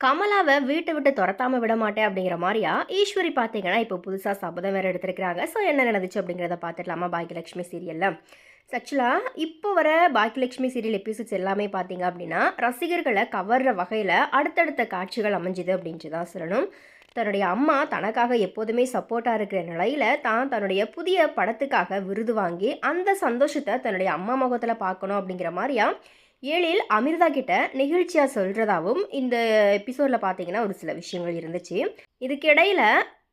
கமலாவை வீட்டை விட்டு துரத்தாம விட மாட்டேன் அப்படிங்கிற மாதிரியா? ஈஸ்வரி பார்த்தீங்கன்னா இப்போ புதுசாக சபதம் வேறு எடுத்திருக்கிறாங்க. ஸோ என்ன நடந்துச்சு அப்படிங்கிறத பார்த்துடலாமா பாக்கியலட்சுமி சீரியலில் ஆக்சுவலாக இப்போ வர பாக்கியலட்சுமி சீரியல் எபிசோட்ஸ் எல்லாமே பார்த்தீங்க அப்படின்னா ரசிகர்களை கவர்ற வகையில் அடுத்தடுத்த காட்சிகள் அமைஞ்சுது அப்படின்ட்டு தான் சொல்லணும். தன்னுடைய அம்மா தனக்காக எப்போதுமே சப்போர்ட்டாக இருக்கிற நிலையில் தான் தன்னுடைய புதிய படத்துக்காக விருது வாங்கி அந்த சந்தோஷத்தை தன்னுடைய அம்மா முகத்தில் பார்க்கணும் அப்படிங்கிற மாதிரியா? ஏழில் அமிர்தா கிட்ட நெகிழ்ச்சியாக சொல்கிறதாவும் இந்த எபிசோடில் பார்த்தீங்கன்னா ஒரு சில விஷயங்கள் இருந்துச்சு. இதுக்கிடையில்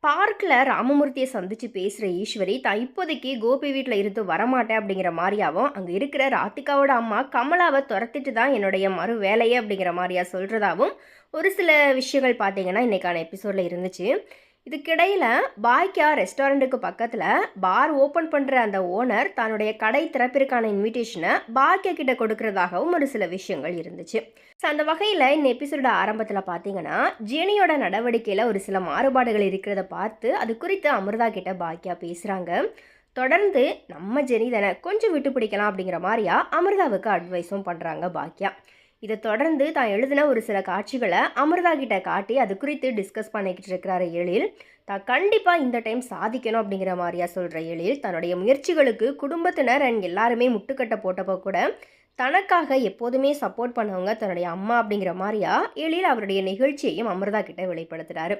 பார்க்கில் ராமமூர்த்தியை சந்தித்து பேசுகிற ஈஸ்வரி தான் இப்போதைக்கு கோபி வீட்டில் இருந்து வரமாட்டேன் அப்படிங்கிற மாதிரியாவும் அங்கே இருக்கிற ராதிகாவோட அம்மா கமலாவை துரத்திட்டு தான் என்னுடைய மறு வேலையை அப்படிங்கிற மாதிரியா சொல்கிறதாவும் ஒரு சில விஷயங்கள் பார்த்தீங்கன்னா இன்றைக்கான எபிசோடில் இருந்துச்சு. இதுக்கிடையில் பாய்க்கா ரெஸ்டாரண்ட்டுக்கு பக்கத்தில் பார் ஓப்பன் பண்ணுற அந்த ஓனர் தன்னுடைய கடை திறப்பிற்கான இன்விடேஷனை பாக்கியா கிட்ட கொடுக்கறதாகவும் ஒரு சில விஷயங்கள் இருந்துச்சு. ஸோ அந்த வகையில் இந்த எபிசோட ஆரம்பத்தில் பார்த்தீங்கன்னா ஜெனியோட நடவடிக்கையில் ஒரு சில மாறுபாடுகள் இருக்கிறத பார்த்து அது குறித்து அமிர்தா கிட்ட பாக்கியா பேசுகிறாங்க தொடர்ந்து நம்ம ஜெனி தானே கொஞ்சம் விட்டு பிடிக்கலாம் அப்படிங்கிற மாதிரியா அமிர்தாவுக்கு அட்வைஸும் பண்ணுறாங்க பாக்கியா இதை தொடர்ந்து தான் எழுதின ஒரு சில காட்சிகளை அமிர்தா கிட்ட காட்டி அது குறித்து டிஸ்கஸ் பண்ணிக்கிட்டு இருக்கிறாரு எழில். தான் கண்டிப்பாக இந்த டைம் சாதிக்கணும் அப்படிங்கிற மாதிரியா சொல்கிற எழில். தன்னுடைய முயற்சிகளுக்கு குடும்பத்தினர் அண்ட் எல்லாருமே முட்டுக்கட்டை போட்டப்போ கூட தனக்காக எப்போதுமே சப்போர்ட் பண்ணவங்க தன்னுடைய அம்மா அப்படிங்கிற மாதிரியா? எழில் அவருடைய நிகழ்ச்சியையும் அமிர்தா கிட்ட வெளிப்படுத்துகிறாரு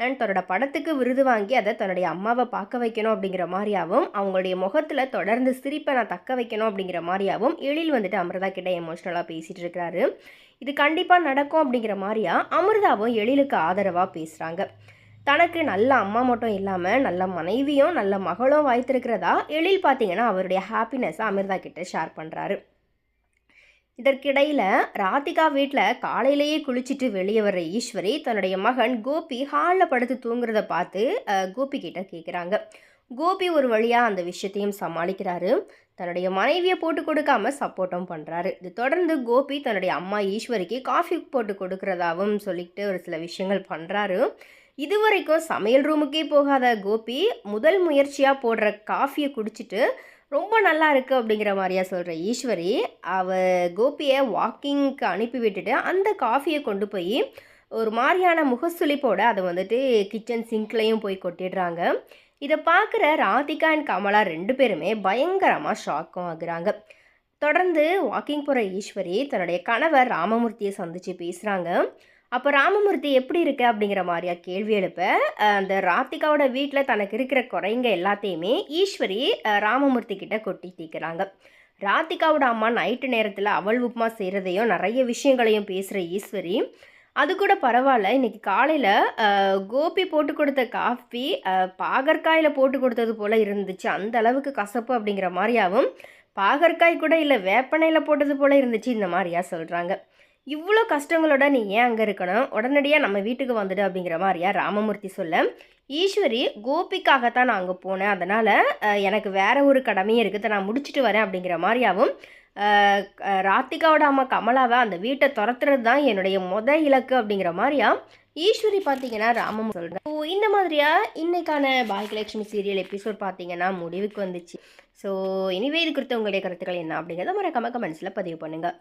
அண்ட் தன்னோட படத்துக்கு விருது வாங்கி அதை தன்னுடைய அம்மாவை பார்க்க வைக்கணும் அப்படிங்கிற மாதிரியாவும் அவங்களுடைய முகத்தில் தொடர்ந்து சிரிப்பை நான் தக்க வைக்கணும் அப்படிங்கிற மாதிரியாவும் எழில் வந்துட்டு அமிர்தா கிட்ட எமோஷ்னலாக பேசிகிட்டு இருக்கிறாரு. இது கண்டிப்பாக நடக்கும் அப்படிங்கிற மாதிரியா? அமிர்தாவும் எழிலுக்கு ஆதரவாக பேசுகிறாங்க தனக்கு நல்ல அம்மா மட்டும் இல்லாமல் நல்ல மனைவியும் நல்ல மகளும் வாய்த்திருக்கிறதா? எழில் பார்த்தீங்கன்னா அவருடைய ஹாப்பினஸை அமிர்தா கிட்ட ஷேர் பண்ணுறாரு இதற்கிடையில் ராதிகா வீட்டில் காலையிலேயே குளிச்சுட்டு வெளியே வர்ற ஈஸ்வரி தன்னுடைய மகன் கோபி ஹாலில் படுத்து தூங்குறத பார்த்து கோபி கிட்ட கேட்குறாங்க கோபி ஒரு வழியாக அந்த விஷயத்தையும் சமாளிக்கிறாரு. தன்னுடைய மனைவியை போட்டு கொடுக்காம சப்போர்ட்டும் பண்ணுறாரு இது தொடர்ந்து கோபி தன்னுடைய அம்மா ஈஸ்வரிக்கு காஃபி போட்டு கொடுக்குறதாகவும் சொல்லிக்கிட்டு ஒரு சில விஷயங்கள் பண்ணுறாரு இதுவரைக்கும் சமையல் ரூமுக்கே போகாத கோபி முதல் முயற்சியாக போடுற காஃபியை குடிச்சிட்டு ரொம்ப நல்லா இருக்கு அப்படிங்கிற மாதிரியா சொல்கிற ஈஸ்வரி அவ கோபியை வாக்கிங்க்கு அனுப்பி விட்டுட்டு அந்த காஃபியை கொண்டு போய் ஒரு மாதிரியான முகசுளிப்போட அதை வந்துட்டு கிச்சன் சிங்க்லேயும் போய் கொட்டிடுறாங்க. இதை பார்க்குற ராதிகா அண்ட் கமலா ரெண்டு பேருமே பயங்கரமாக ஷாக்கும் ஆகுறாங்க. தொடர்ந்து வாக்கிங் போகிற ஈஸ்வரி தன்னுடைய கணவர் ராமமூர்த்தியை சந்தித்து பேசுகிறாங்க அப்போ ராமமூர்த்தி எப்படி இருக்கு அப்படிங்கிற மாதிரியா கேள்வி எழுப்ப. அந்த ராத்திகாவோட வீட்டில் தனக்கு இருக்கிற குறைங்க எல்லாத்தையுமே ஈஸ்வரி ராமமூர்த்தி கிட்ட கொட்டி தீர்க்குறாங்க ராதிகாவோட அம்மா நைட்டு நேரத்தில் அவள் உப்புமா செய்கிறதையும் நிறைய விஷயங்களையும் பேசுகிற ஈஸ்வரி. அது கூட பரவாயில்ல. இன்னைக்கு காலையில் கோபி போட்டு கொடுத்த காஃபி பாகற்காயில் போட்டு கொடுத்தது போல் இருந்துச்சு. அந்த அளவுக்கு கசப்பு அப்படிங்கிற மாதிரியாவும் பாகற்காய் கூட இல்லை வேப்பனையில் போட்டது போல் இருந்துச்சு. இந்த மாதிரியா சொல்கிறாங்க இவ்வளோ கஷ்டங்களோட நீ ஏன் அங்கே இருக்கணும்? உடனடியாக நம்ம வீட்டுக்கு வந்துடு அப்படிங்கிற மாதிரியா ராமமூர்த்தி சொல்ல. ஈஸ்வரி கோபிக்காகத்தான் நான் அங்கே போனேன். அதனால் எனக்கு வேற ஒரு கடமையும் இருக்குது நான் முடிச்சுட்டு வரேன் அப்படிங்கிற மாதிரியாவும் ராத்திகாவோட அம்மா கமலாவை அந்த வீட்டை துரத்துறது தான் என்னுடைய முத இலக்கு அப்படிங்கிற மாதிரியா ஈஸ்வரி பார்த்தீங்கன்னா ராமம் சொல்கிறேன் ஸோ இந்த மாதிரியா? இன்றைக்கான பாக்கியலட்சுமி சீரியல் எபிசோட் பார்த்தீங்கன்னா முடிவுக்கு வந்துச்சு. ஸோ இனிவே இது குறித்த உங்களுடைய கருத்துக்கள் என்ன அப்படிங்கிறத மறக்காம கமெண்ட்ஸில் பதிவு பண்ணுங்கள்